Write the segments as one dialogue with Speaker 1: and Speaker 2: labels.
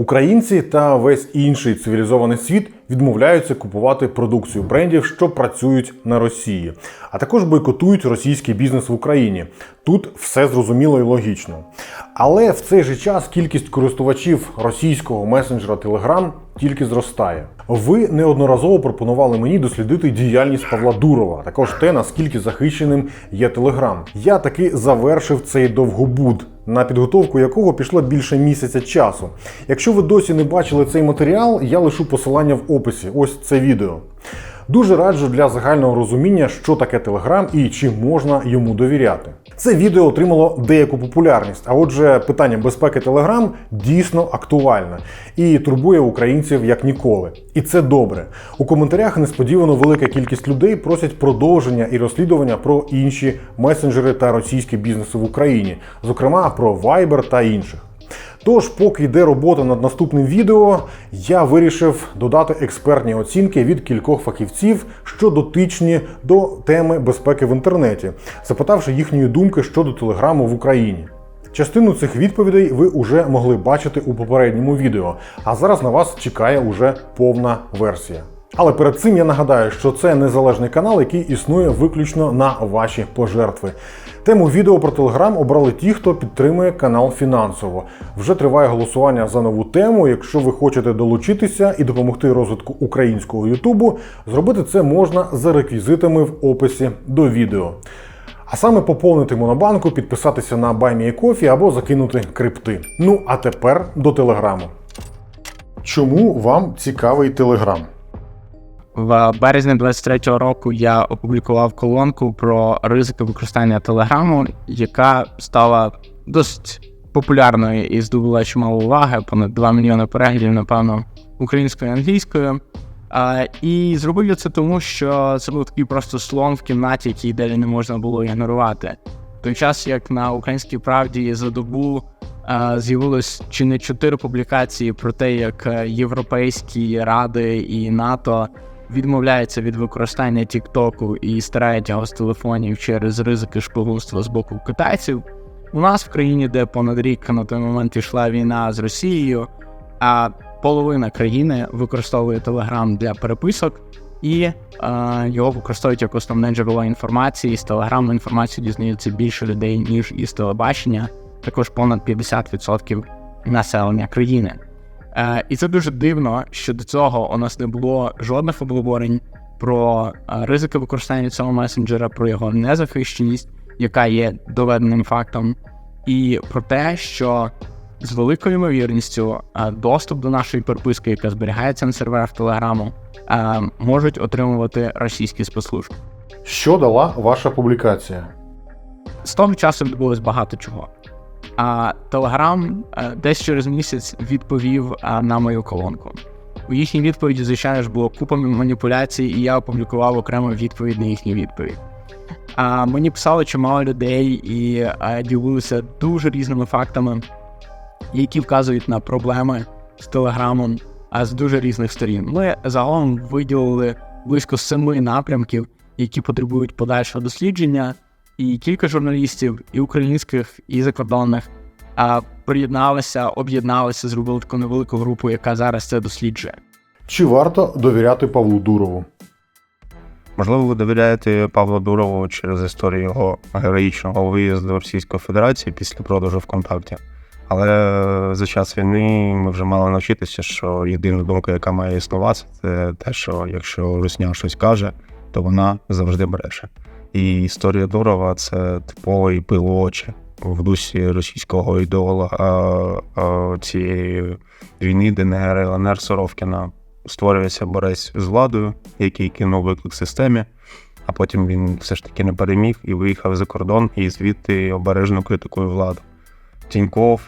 Speaker 1: Українці та весь інший цивілізований світ відмовляються купувати продукцію брендів, що працюють на Росії, а також бойкотують російський бізнес в Україні. Тут все зрозуміло і логічно. Але в цей же час кількість користувачів російського месенджера Telegram тільки зростає. Ви неодноразово пропонували мені дослідити діяльність Павла Дурова, також те, наскільки захищеним є Telegram. Я таки завершив цей довгобуд на підготовку якого пішло більше місяця часу. Якщо ви досі не бачили цей матеріал, я лишу посилання в описі. Ось це відео. Дуже раджу для загального розуміння, що таке Телеграм і чи можна йому довіряти. Це відео отримало деяку популярність, а отже, питання безпеки Телеграм дійсно актуальне і турбує українців як ніколи. І це добре. У коментарях несподівано велика кількість людей просять продовження і розслідування про інші месенджери та російські бізнеси в Україні, зокрема про Viber та інших. Тож, поки йде робота над наступним відео, я вирішив додати експертні оцінки від кількох фахівців, що дотичні до теми безпеки в інтернеті, запитавши їхньої думки щодо телеграму в Україні. Частину цих відповідей ви вже могли бачити у попередньому відео, а зараз на вас чекає уже повна версія. Але перед цим я нагадаю, що це незалежний канал, який існує виключно на ваші пожертви. Тему відео про Телеграм обрали ті, хто підтримує канал фінансово. Вже триває голосування за нову тему. Якщо ви хочете долучитися і допомогти розвитку українського Ютубу, зробити це можна за реквізитами в описі до відео. А саме поповнити монобанку, підписатися на BuyMeACoffee або закинути крипти. Ну а тепер до телеграму. Чому вам цікавий телеграм?
Speaker 2: В березні 23-го року я опублікував колонку про ризики використання телеграму, яка стала досить популярною і здобула чимало уваги, понад 2 мільйони переглядів, напевно, українською і англійською. А, і зробив я це тому, що це був такий просто слон в кімнаті, який далі не можна було ігнорувати. Той час, як на українській правді за добу з'явилось чи не чотири публікації про те, як е, європейські ради і НАТО відмовляються від використання Тіктоку і стирають його з телефонів через ризики шпигунства з боку китайців. У нас в країні, де понад рік на той момент йшла війна з Росією, а половина країни використовує Телеграм для переписок, і е, його використовують як основне джерело інформації. З Телеграму інформацію дізнаються більше людей, ніж із телебачення, також понад 50% населення країни. Е, і це дуже дивно, що до цього у нас не було жодних обговорень про е, ризики використання цього месенджера, про його незахищеність, яка є доведеним фактом, і про те, що з великою ймовірністю е, доступ до нашої переписки, яка зберігається на серверах Телеграму, е, можуть отримувати російські спецслужби.
Speaker 1: Що дала ваша публікація?
Speaker 2: З того часу відбулось багато чого. А Телеграм десь через місяць відповів на мою колонку. У їхній відповіді, звичайно ж, було купа маніпуляцій, і я опублікував окремо відповідь на їхню відповідь. А мені писали чимало людей і а, ділилися дуже різними фактами, які вказують на проблеми з телеграмом, а з дуже різних сторін. Ми загалом виділили близько семи напрямків, які потребують подальшого дослідження і кілька журналістів, і українських, і закордонних, а приєдналися, об'єдналися, зробили таку невелику групу, яка зараз це досліджує.
Speaker 1: Чи варто довіряти Павлу Дурову?
Speaker 3: Можливо, ви довіряєте Павлу Дурову через історію його героїчного виїзду Російської Федерації після продажу ВКонтакті. Але за час війни ми вже мали навчитися, що єдина думка, яка має існувати, це те, що якщо Русня щось каже, то вона завжди бреше. І історія Дурова це типовий пилочі в дусі російського ідеолога цієї війни, ДНР, ЛНР Соровкіна. Створюється борець з владою, який кинув виклик системі, а потім він все ж таки не переміг і виїхав за кордон, і звідти обережно критикує владу. Тіньков,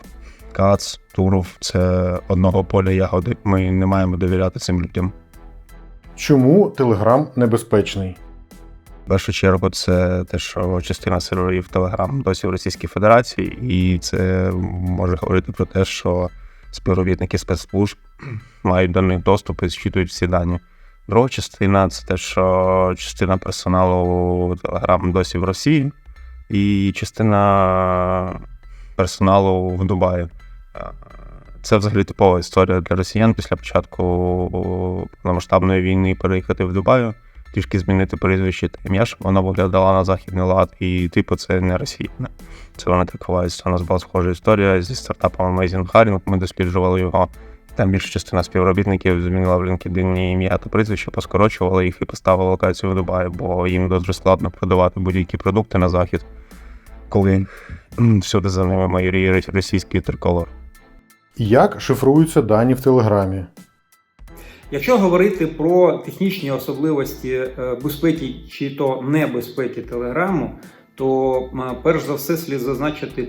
Speaker 3: Кац, Туров це одного поля ягоди. Ми не маємо довіряти цим людям.
Speaker 1: Чому Телеграм небезпечний?
Speaker 3: Першу чергу, це те, що частина серверів Telegram досі в Російській Федерації, і це може говорити про те, що співробітники спецслужб мають до них доступ і зчитують всі дані. Друга частина це те, що частина персоналу Telegram досі в Росії, і частина персоналу в Дубаї. Це взагалі типова історія для росіян після початку повномасштабної війни переїхати в Дубаю, трішки змінити прізвище та ім'я, щоб воно виглядало на західний лад, і типу це не росіяни. Це вони так ховаються. У нас була схожа історія зі стартапом Amazing Hiring, Ми досліджували його. Там більша частина співробітників змінила в LinkedIn ім'я та прізвище, поскорочували їх і поставили локацію в Дубаї, бо їм дуже складно продавати будь-які продукти на захід, коли всюди за ними майоріє російський триколор.
Speaker 1: Як шифруються дані в Телеграмі?
Speaker 4: Якщо говорити про технічні особливості е, безпеки чи то небезпеки Телеграму, то перш за все слід зазначити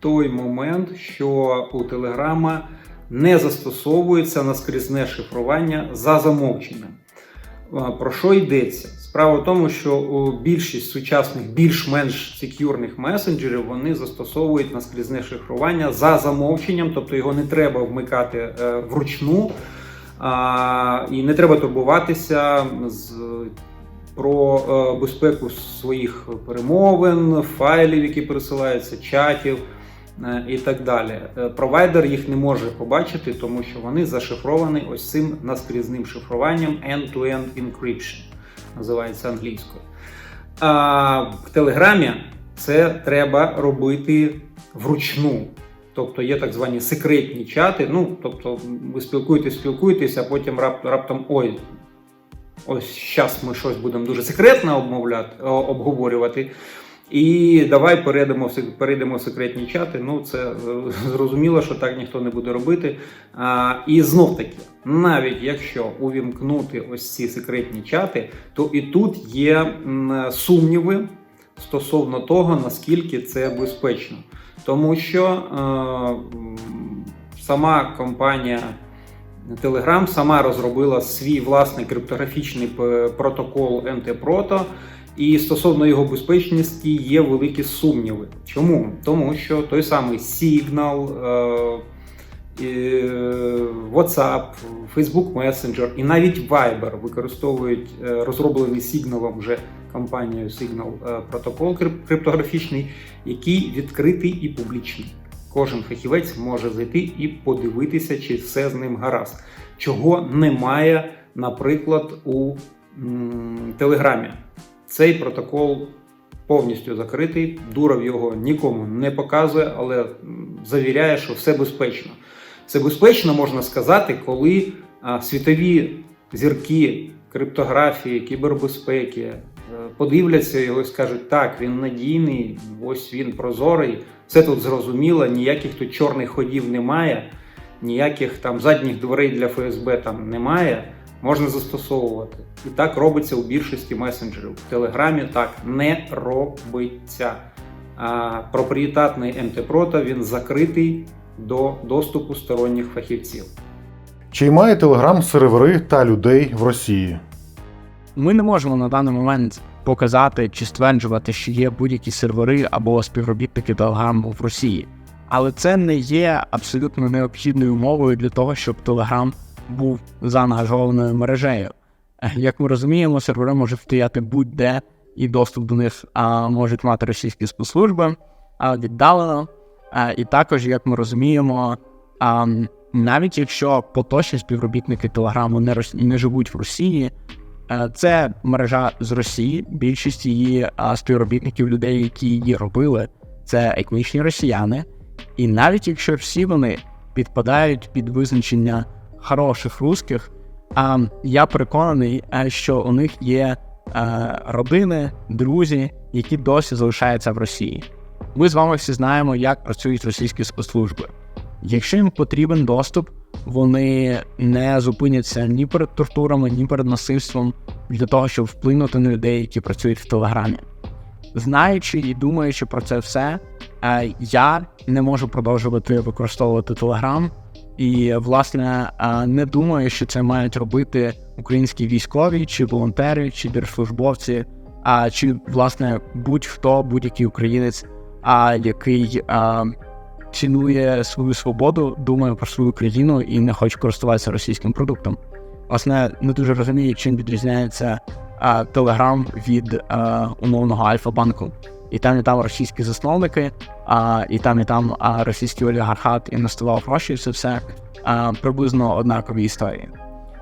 Speaker 4: той момент, що у Телеграма не застосовується наскрізне шифрування за замовченням. Е, Про що йдеться? Справа в тому, що більшість сучасних більш-менш секюрних месенджерів вони застосовують наскрізне шифрування за замовченням, тобто його не треба вмикати е, вручну. А, і не треба турбуватися з, про е, безпеку своїх перемовин, файлів, які пересилаються, чатів е, і так далі. Е, Провайдер їх не може побачити, тому що вони зашифровані ось цим наскрізним шифруванням end-to-end encryption, називається англійською. А в Телеграмі це треба робити вручну. Тобто є так звані секретні чати. Ну, тобто, ви спілкуєтесь, спілкуєтесь, а потім рап, раптом ой, ось зараз ми щось будемо дуже секретно обговорювати. І давай перейдемо в, перейдемо в секретні чати. Ну, це е, зрозуміло, що так ніхто не буде робити. А, і знов таки, навіть якщо увімкнути ось ці секретні чати, то і тут є сумніви стосовно того, наскільки це безпечно. Тому що е, сама компанія Telegram сама розробила свій власний криптографічний протокол NT-Proto, і стосовно його безпечності є великі сумніви. Чому? Тому що той самий Signal, е, е, WhatsApp, Facebook Messenger і навіть Viber використовують е, розроблений Signal вже компанією Signal е, протокол криптографічний, який відкритий і публічний. Кожен фахівець може зайти і подивитися, чи все з ним гаразд. Чого немає, наприклад, у Телеграмі. Цей протокол повністю закритий. Дуров його нікому не показує, але завіряє, що все безпечно. Це безпечно можна сказати, коли світові зірки криптографії, кібербезпеки подивляться його і скажуть, так, він надійний, ось він прозорий, все тут зрозуміло, ніяких тут чорних ходів немає, ніяких там задніх дверей для ФСБ там немає. Можна застосовувати. І так робиться у більшості месенджерів. В Телеграмі так не робиться. А проприєтатний МТ-Прота він закритий до доступу сторонніх фахівців.
Speaker 1: Чи має Телеграм сервери та людей в Росії?
Speaker 2: Ми не можемо на даний момент показати чи стверджувати, що є будь-які сервери або співробітники Telegram в Росії. Але це не є абсолютно необхідною умовою для того, щоб Telegram був заангажованою мережею. Е, Як ми розуміємо, сервери можуть стояти будь-де, і доступ до них а, можуть мати російські спецслужби а, віддалено. А, і також, як ми розуміємо, а, навіть якщо поточні співробітники Телеграму не, не живуть в Росії, Е, Це мережа з Росії. Більшість її співробітників, людей, які її робили, це етнічні росіяни. І навіть якщо всі вони підпадають під визначення хороших русських, а я переконаний, е, що у них є е, родини, друзі, які досі залишаються в Росії. Ми з вами всі знаємо, як працюють російські спецслужби. Якщо їм потрібен доступ, вони не зупиняться ні перед тортурами, ні перед насильством для того, щоб вплинути на людей, які працюють в Телеграмі. Знаючи і думаючи про це все, е, я не можу продовжувати використовувати Телеграм. І, власне, е, не думаю, що це мають робити українські військові, чи волонтери, чи держслужбовці, а чи, власне, будь-хто, будь-який українець, а, який а, цінує свою свободу, думає про свою країну і не хоче користуватися російським продуктом. Власне, не дуже розумію, чим відрізняється Telegram від а, умовного Альфа-банку. і там, і там російські засновники, а, і там, і там а, російський олігархат інвестував гроші, це все а, приблизно однакові історії.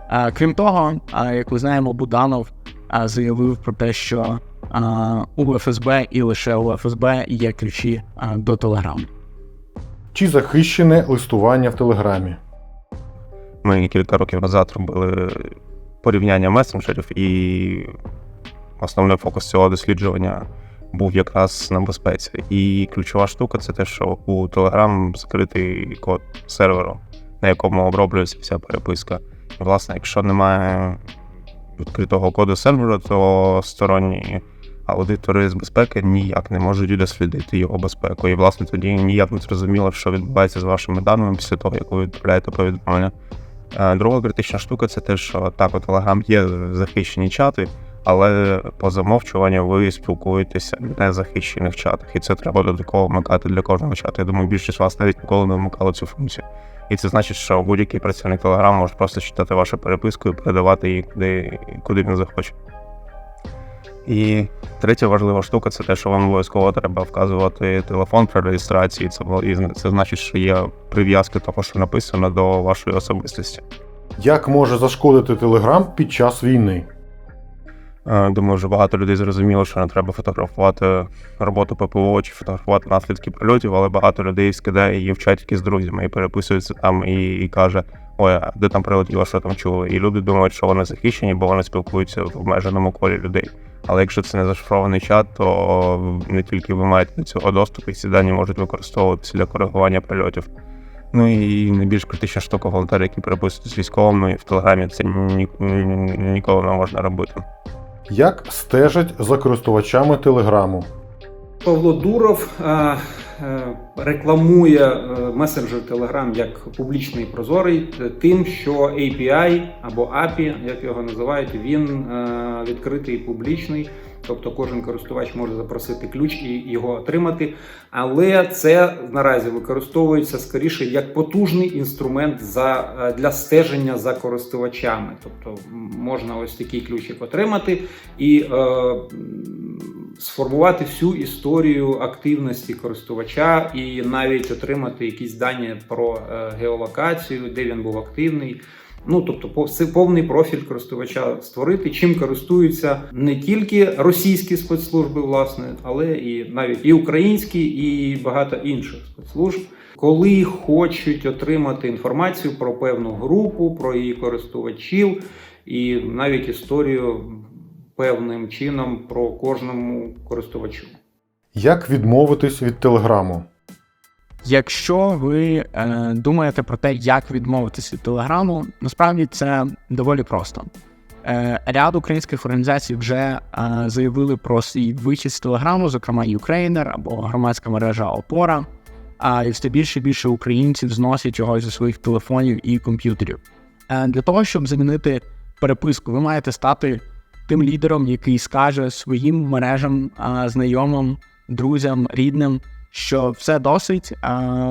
Speaker 2: А, крім того, а, як ми знаємо, Буданов а, заявив про те, що а, у ФСБ і лише у ФСБ є ключі а, до Телеграму.
Speaker 1: Чи захищене листування в Телеграмі?
Speaker 3: Ми кілька років назад робили порівняння месенджерів, і основний фокус цього досліджування був якраз на безпеці. І ключова штука це те, що у Telegram закритий код серверу, на якому оброблюється вся переписка. Власне, якщо немає відкритого коду серверу, то сторонні аудитори з безпеки ніяк не можуть дослідити його безпеку. І, власне, тоді ніяк не зрозуміло, що відбувається з вашими даними після того, як ви відправляєте повідомлення. Е, Друга критична штука це те, що так, у Telegram є захищені чати, але по замовчуванню ви спілкуєтеся в незахищених чатах, і це треба додатково вмикати для кожного чату. Я думаю, більшість вас навіть ніколи не вмикали цю функцію. І це значить, що будь-який працівник Telegram може просто читати вашу переписку і передавати її куди, куди він захоче. І третя важлива штука це те, що вам обов'язково треба вказувати телефон при реєстрації. Це, це значить, що є прив'язки того, що написано до вашої особистості.
Speaker 1: Як може зашкодити Телеграм під час війни?
Speaker 3: Е, Думаю, вже багато людей зрозуміло, що не треба фотографувати роботу ППО чи фотографувати наслідки прильотів, але багато людей скидає її в чатики з друзями і переписується там і, і каже: Ой, а де там прилетіло, що там чули. І люди думають, що вони захищені, бо вони спілкуються в обмеженому колі людей. Але якщо це не зашифрований чат, то не тільки ви маєте до цього доступ, і ці дані можуть використовуватися для коригування прильотів. Ну і найбільш критична штука волонтери, які переписують з військовими, і в Телеграмі це ні, ні- ніколи не можна робити.
Speaker 1: Як стежать за користувачами Телеграму?
Speaker 4: Павло Дуров е, е, рекламує е, месенджер Telegram як публічний прозорий тим, що API або API, як його називають, він відкритий і публічний. Тобто кожен користувач може запросити ключ і його отримати. Але це наразі використовується скоріше як потужний інструмент за, для стеження за користувачами. Тобто можна ось такий ключик отримати і е, сформувати всю історію активності користувача і навіть отримати якісь дані про е, геолокацію, де він був активний. Ну, тобто, повний профіль користувача створити, чим користуються не тільки російські спецслужби, власне, але і навіть і українські, і багато інших спецслужб, коли хочуть отримати інформацію про певну групу, про її користувачів, і навіть історію певним чином про кожному користувачу.
Speaker 1: Як відмовитись від Телеграму?
Speaker 2: Якщо ви е, думаєте про те, як відмовитися від телеграму, насправді це доволі просто. Е, ряд українських організацій вже е, заявили про свій вихід з телеграму, зокрема Ukrainer або громадська мережа Опора. А і все більше і більше українців зносять його зі своїх телефонів і комп'ютерів. Е, для того, щоб замінити переписку, ви маєте стати тим лідером, який скаже своїм мережам, знайомим, друзям, рідним, що все досить.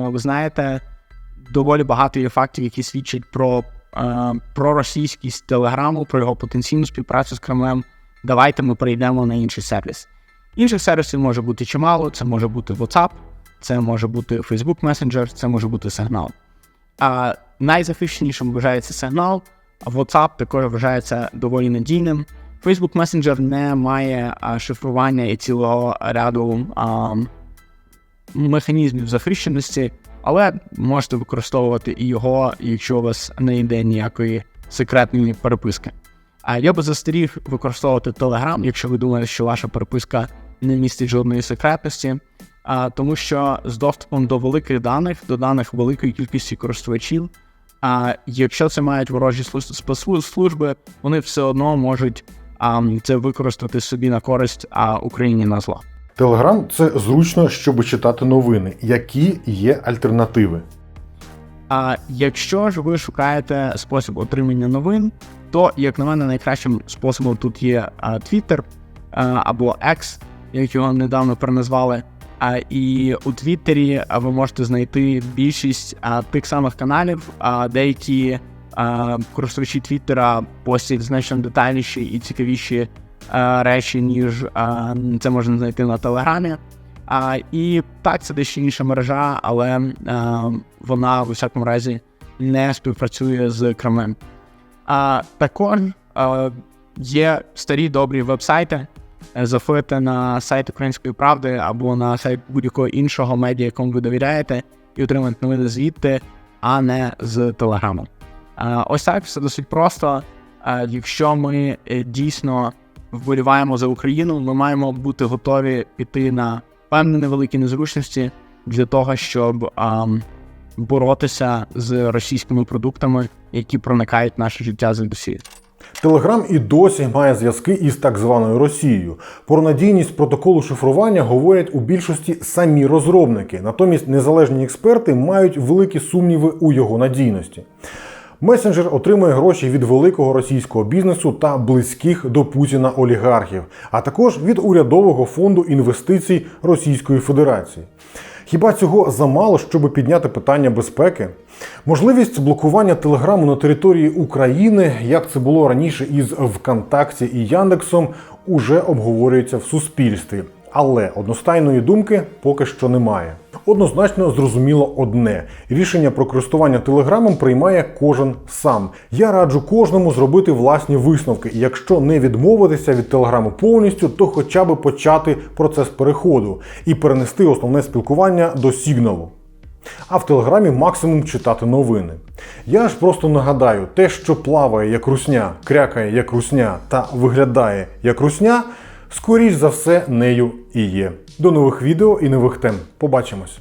Speaker 2: Ви знаєте, доволі багато є фактів, які свідчать про, російськість телеграму, про його потенційну співпрацю з Кремлем. Давайте ми перейдемо на інший сервіс. Інших сервісів може бути чимало. Це може бути WhatsApp, це може бути Facebook Messenger, це може бути Signal. А найзахищенішим вважається Signal, а WhatsApp також вважається доволі надійним. Facebook Messenger не має шифрування і цілого ряду а, механізмів захищеності, але можете використовувати і його, якщо у вас не йде ніякої секретної переписки. А я би застеріг використовувати Telegram, якщо ви думаєте, що ваша переписка не містить жодної секретності, а, тому що з доступом до великих даних, до даних великої кількості користувачів, а якщо це мають ворожі служби- вони все одно можуть а, це використати собі на користь а, Україні на зло.
Speaker 1: Телеграм це зручно, щоб читати новини. Які є альтернативи?
Speaker 2: А якщо ж ви шукаєте спосіб отримання новин, то, як на мене, найкращим способом тут є Twitter або X, як його недавно переназвали. А, і у Твіттері ви можете знайти більшість а, тих самих каналів, а, деякі користувачі Твіттера постять значно детальніші і цікавіші речі, ніж це можна знайти на Телеграмі. І так, це дещо інша мережа, але е, вона в усякому разі не співпрацює з Кремлем. А також е, є старі добрі веб-сайти. Е, Заходите на сайт Української правди або на сайт будь-якого іншого медіа, якому ви довіряєте, і отримуєте новини звідти, а не з телеграму. Е, Ось так все досить просто. Е, Якщо ми е, дійсно вболіваємо за Україну, ми маємо бути готові піти на певні невеликі незручності для того, щоб боротися з російськими продуктами, які проникають в наше життя звідусі.
Speaker 1: Телеграм і досі має зв'язки із так званою Росією. Про надійність протоколу шифрування говорять у більшості самі розробники. Натомість незалежні експерти мають великі сумніви у його надійності. Месенджер отримує гроші від великого російського бізнесу та близьких до Путіна олігархів, а також від урядового фонду інвестицій Російської Федерації. Хіба цього замало, щоб підняти питання безпеки? Можливість блокування телеграму на території України, як це було раніше із ВКонтакті і Яндексом, уже обговорюється в суспільстві. Але одностайної думки поки що немає. Однозначно зрозуміло одне: рішення про користування телеграмом приймає кожен сам. Я раджу кожному зробити власні висновки. І якщо не відмовитися від телеграму повністю, то хоча б почати процес переходу і перенести основне спілкування до сигналу. А в телеграмі максимум читати новини. Я ж просто нагадаю, те, що плаває як русня, крякає як русня та виглядає як русня, скоріш за все нею і є. До нових відео і нових тем. Побачимось!